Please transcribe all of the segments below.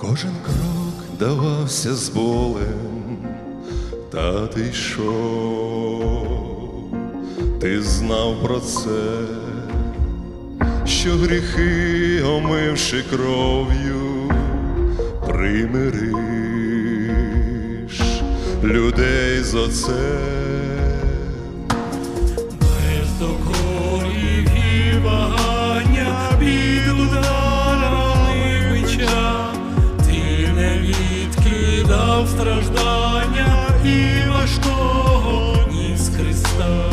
Кожен крок давався з болем, та ти йшов, ти знав про це, що гріхи, омивши кров'ю, примириш людей з отцем. Відкидав страждання і важкого ніс Христа.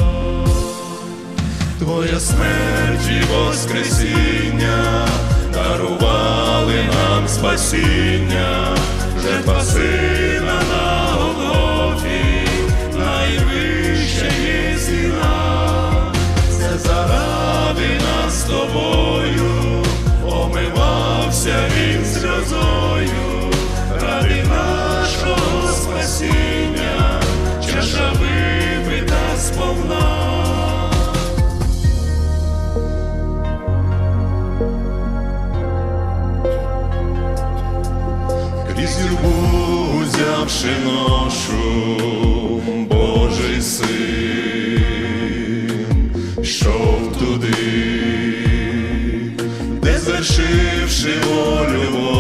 Твоя смерть і воскресіння дарували нам спасіння, жертва сина юрбу взявши ношу, Божий син, йшов туди, де звершивши волю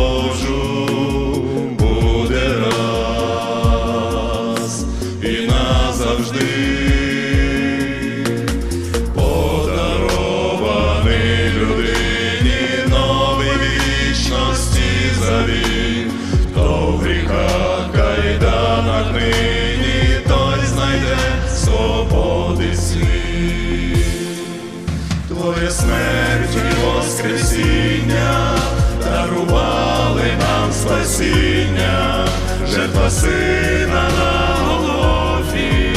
смерть і воскресіння дарували нам спасіння, жертва сина на Голгофі,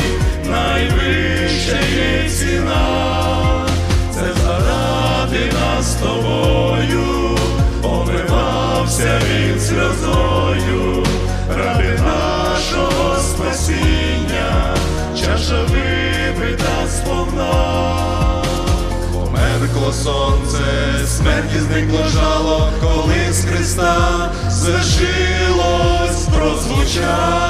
найвища є ціна, це заради нас тобою, омивався він сльозою, ради нашого спасіння, чаша випита сповна. Померкло сонце, смерті зникло жало, коли з Христа зажилось, прозвучало.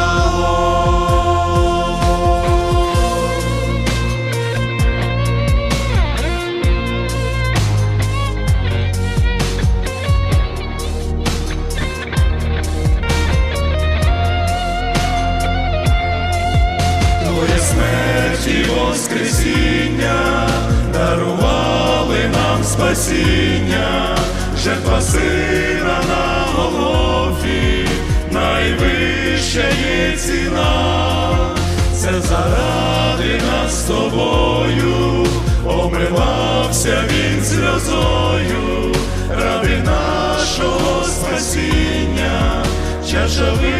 Спасіння, жертва сина на Голгофі, найвища є ціна, це заради нас з тобою, омивався він сльозою, ради нашого спасіння, чаша сповна.